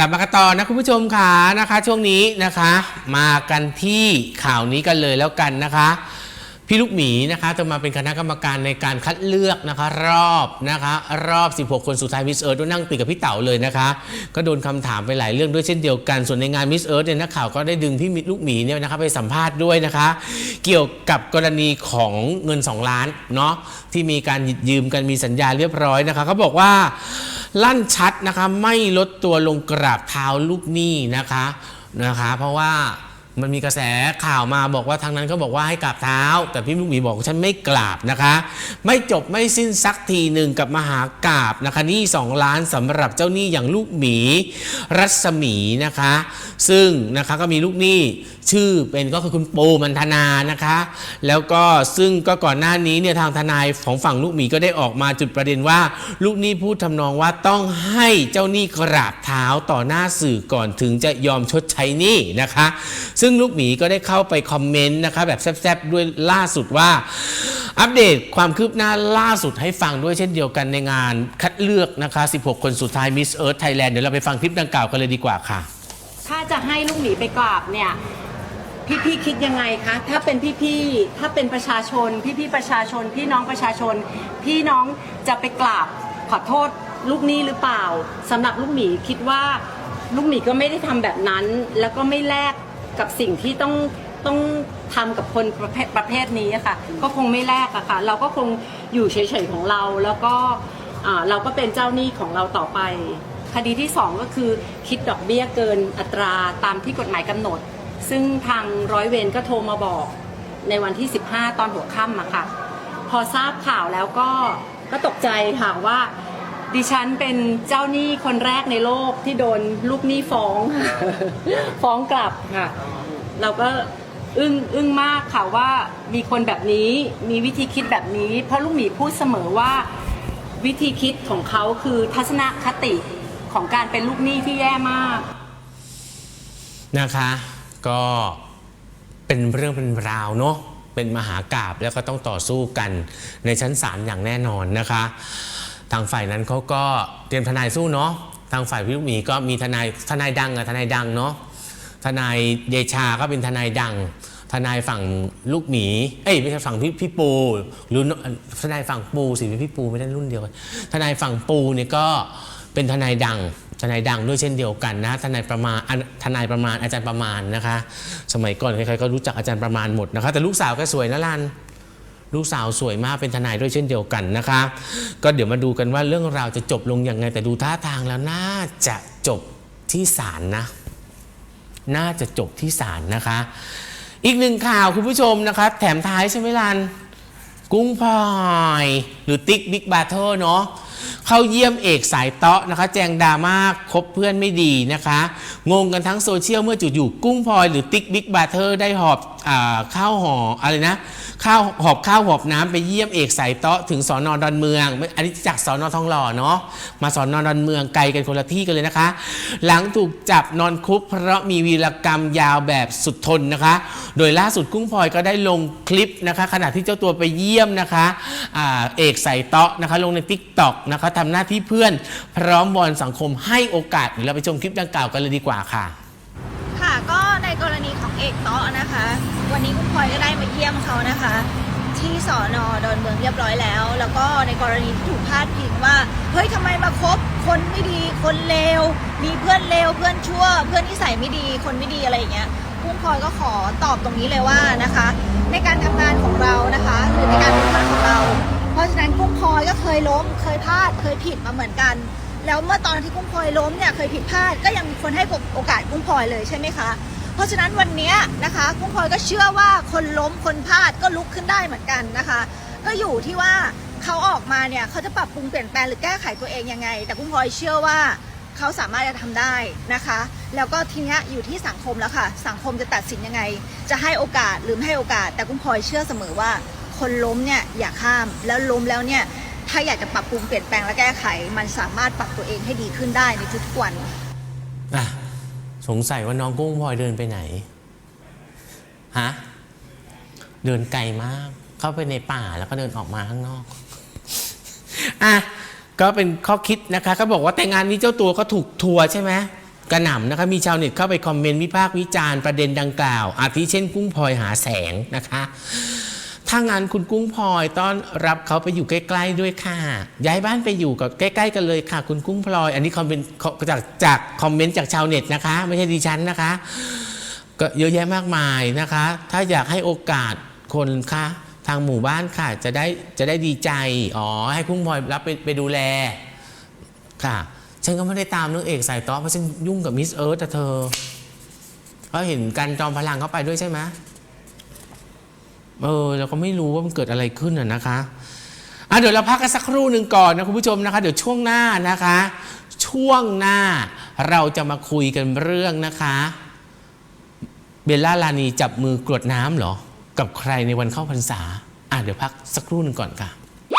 กลับมากันต่อนะคุณผู้ชมค่ะนะคะ ช่วงนี้นะคะ มากันที่ข่าวนี้กันเลยแล้วกันนะคะ พี่ลูกหมีนะคะจะมาเป็นคณะกรรมการในการคัดเลือกนะคะ รอบนะคะ รอบ 16 คนสุดท้ายมิสเอิร์ธด้วยนั่งติดกับพี่เต๋าเลยนะคะ ก็โดนคำถามไปหลายเรื่องด้วยเช่นเดียวกัน ส่วนในงานมิสเอิร์ธเนี่ยนักข่าวก็ได้ดึงพี่ลูกหมีเนี่ยนะคะไปสัมภาษณ์ด้วยนะคะ เกี่ยวกับกรณีของเงิน 2 ล้านเนาะที่มีการหยิบยืมกันมีสัญญาเรียบร้อยนะคะเขาบอกว่าลั่นชัดนะคะไม่ลดตัวลงกราบเท้าลูกหนี้นะคะนะคะ เพราะว่า มันมีกระแสข่าวมาบอกว่าทางนั้นเขาบอกว่าให้กราบเท้า แต่พี่ลูกหมีบอกว่าฉันไม่กราบนะคะ ไม่จบไม่สิ้นสักทีหนึ่งกับมหากราบนะคะนี่2ล้านสำหรับเจ้าหนี้อย่างลูกหมีรัศมีนะคะ ซึ่งนะคะก็มีลูกหนี้ ชื่อเป็นก็คือคุณปูมันธนานะคะ แล้วก็ซึ่งก็ก่อนหน้านี้เนี่ยทางทนายของฝั่งลูกหมีก็ได้ออกมาจุดประเด็นว่า ลูกหนี้พูดทำนองว่าต้องให้เจ้าหนี้กราบเท้าต่อหน้าสื่อก่อนถึงจะยอมชดใช้หนี้นะคะ ซึ่งลูกหมีก็ได้เข้าไปคอมเมนต์นะคะแบบแซบๆด้วยล่าสุดว่า อัปเดตความคืบหน้าล่าสุดให้ฟังด้วยเช่นเดียวกันในงานคัดเลือกนะคะ 16 คนสุดท้าย Miss Earth Thailand เดี๋ยวเราไปฟังคลิปดังกล่าวกันเลยดีกว่าค่ะ ถ้าจะให้ลูกหมีไปกราบเนี่ย พี่พี่ๆคิดยังไงคะถ้าเป็นพี่พี่ๆถ้าเป็นประชาชน พี่พี่ๆประชาชน พี่น้องประชาชน พี่น้องจะไปกราบขอโทษลูกหนี้หรือเปล่าสำหรับลูกหมีคิดว่าลูกหมีก็ไม่ได้ทำแบบนั้น แล้วก็ไม่แลกกับสิ่งที่ต้องต้องทำกับคนประเภทประเภทนี้อะค่ะ ก็คงไม่แลกอะค่ะ เราก็คงอยู่เฉยๆของเราแล้วก็อ่าเราก็เป็นเจ้าหนี้ของเราต่อไป คดีที่2ก็คือคิดดอกเบี้ยเกินอัตราตามที่กฎหมายกำหนด ซึ่งทางร้อยเวรก็โทรมาบอกในวันที่ 15 ตอนหัวค่ำอะค่ะ พอทราบข่าวแล้วก็ก็ตกใจค่ะว่า ดิฉันเป็นเจ้าหนี้คนแรกในโลกที่โดนลูกหนี้ฟ้องฟ้องกลับค่ะ เราก็อึ้งอึ้งมากค่ะว่ามีคนแบบนี้มีวิธีคิดแบบนี้ เพราะลูกหมีพูดเสมอว่าวิธีคิดของเขาคือทัศนคติของการเป็นลูกหนี้ที่แย่มากนะคะ ก็เป็นเรื่องเป็นราวเนาะเป็นมหากราบแล้วก็ต้องต่อสู้กันในชั้นศาลอย่างแน่นอนนะคะ ทางฝ่ายนั้นเขาก็เตรียมทนายสู้เนาะทางฝ่ายพี่ลูกหมีก็มีทนายทนายดังอะทนายดังเนาะทนายเดชาก็เป็นทนายดัง ทนายฝั่งลูกหมี เอ้ยไม่ใช่ฝั่งพี่พี่ปูหรือทนายฝั่งปูสิพี่ปูไม่ได้รุ่นเดียวกันทนายฝั่งปูเนี่ยก็เป็นทนายดัง ทนายดังด้วยเช่นเดียวกันนะทนายประมาณทนายประมาณอาจารย์ประมาณนะคะ สมัยก่อนใครๆก็รู้จักอาจารย์ประมาณหมดนะคะ แต่ลูกสาวก็สวยนะลันลูกสาวสวยมากเป็นทนายด้วยเช่นเดียวกันนะคะ ก็เดี๋ยวมาดูกันว่าเรื่องราวจะจบลงยังไง แต่ดูท่าทางแล้วน่าจะจบที่ศาลนะ น่าจะจบที่ศาลนะคะ อีกหนึ่งข่าวคุณผู้ชมนะคะ แถมท้ายใช่ไหมลันกุ้งพลอย หรือติ๊กบิ๊กบาร์เทอร์เนาะ เข้าเยี่ยมเอกสายเตาะนะคะ แจงดราม่าคบเพื่อนไม่ดีนะคะ งงกันทั้งโซเชียลเมื่อจู่ๆกุ้งพลอยหรือติ๊กบิ๊กบาร์เทอร์ได้หอบ ข้าวห่ออะไรนะข้าวหอบข้าวหอบน้ำไปเยี่ยมเอกสายเตาะถึงสอนอดอนเมือง อันนี้จากสอนอทองหล่อเนาะมาสอนอดอนเมืองไกลกันคนละที่กันเลยนะคะ หลังถูกจับนอนคุกเพราะมีวีรกรรมยาวแบบสุดทนนะคะ โดยล่าสุดกุ้งพลอยก็ได้ลงคลิปนะคะ ขณะที่เจ้าตัวไปเยี่ยมนะคะอเอกสายเตาะนะคะลงใน t ิ k t o k นะคะทำหน้าที่เพื่อน พร้อมวอนสังคมให้โอกาสเดี๋ยวเราไปชมคลิปดังกล่าวกันเลยดีกว่าค่ะ ค่ะก็ในกรณีของเอกเตาะ วันนี้คุณพลอยก็ได้มาเยี่ยมเขานะคะ ที่สอนอดอนเมืองเรียบร้อยแล้ว แล้วก็ในกรณีที่ถูกพาดพิงว่าเฮ้ยทำไมมาคบคนไม่ดีคนเลวมีเพื่อนเลวเพื่อนชั่ว เพื่อนนิสัยไม่ดีคนไม่ดีอะไรอย่างเงี้ยคุณพลอยก็ขอตอบตรงนี้เลยว่านะคะ ในการทำงานของเรานะคะ หรือในการเป็นเพื่อนของเรา เพราะฉะนั้นกุ้งพลอยก็เคยล้ม เคยพลาดเคยผิดมาเหมือนกันแล้วเมื่อตอนที่กุ้งพลอยล้มเนี่ยเคยผิดพลาดก็ยังมีคนให้โอกาสกุ้งพลอยเลยใช่ไหมคะ เพราะฉะนั้นวันนี้นะคะกุ้งพลอยก็เชื่อว่าคนล้มคนพลาดก็ลุกขึ้นได้เหมือนกันนะคะ ก็อยู่ที่ว่าเขาออกมาเนี่ยเขาจะปรับปรุงเปลี่ยนแปลงหรือแก้ไขตัวเองยังไง แต่กุ้งพลอยเชื่อว่าเขาสามารถจะทำได้นะคะ แล้วก็ทีนี้อยู่ที่สังคมแล้วค่ะ สังคมจะตัดสินยังไง จะให้โอกาสหรือไม่ให้โอกาส แต่กุ้งพลอยเชื่อเสมอว่า คนล้มเนี่ยอย่าข้ามแล้วล้มแล้วเนี่ยถ้าอยากจะปรับปรุงเปลี่ยนแปลงและแก้ไข มันสามารถปรับตัวเองให้ดีขึ้นได้ในทุกวันอะ สงสัยว่าน้องกุ้งพลอยเดินไปไหนฮะเดินไกลมาก เข้าไปในป่าแล้วก็เดินออกมาข้างนอกอะก็เป็นข้อคิดนะคะเขาบอกว่าแต่งานนี้เจ้าตัวก็ถูกทัวร์ใช่ไหมกระหน่ำนะคะมีชาวเน็ตเข้าไปคอมเมนต์วิพากษ์วิจารณ์ประเด็นดังกล่าว อาทิเช่นกุ้งพลอยหาแสงนะคะ ถ้างานคุณกุ้งพลอยต้อนรับเขาไปอยู่ใกล้ ๆ ด้วยค่ะ ย้ายบ้านไปอยู่กับใกล้ ๆ กันเลยค่ะ คุณกุ้งพลอย อันนี้คอมเมนต์จากจากคอมเมนต์จากชาวเน็ตนะคะ ไม่ใช่ดิฉันนะคะ ก็เยอะแยะมากมายนะคะ ถ้าอยากให้โอกาสคนค่ะทางหมู่บ้านค่ะ จะได้จะได้ดีใจอ๋อให้กุ้งพลอยรับไปไปดูแลค่ะ ฉันก็ไม่ได้ตามเรื่องเอกสายต้อเพราะฉันยุ่งกับมิสเอิร์ธแต่เธอเพราเห็นกันจอมพลังเข้าไปด้วยใช่ไหม เออเราก็ไม่รู้ว่ามันเกิดอะไรขึ้นอะนะคะอะเดี๋ยวเราพักกันสักครู่หนึ่งก่อนนะคุณผู้ชมนะคะ เดี๋ยวช่วงหน้านะคะ ช่วงหน้าเราจะมาคุยกันเรื่องนะคะ เบลล่าลานีจับมือกรวดน้ำเหรอ กับใครในวันเข้าพรรษา อะเดี๋ยวพักสักครู่หนึ่งก่อนค่ะ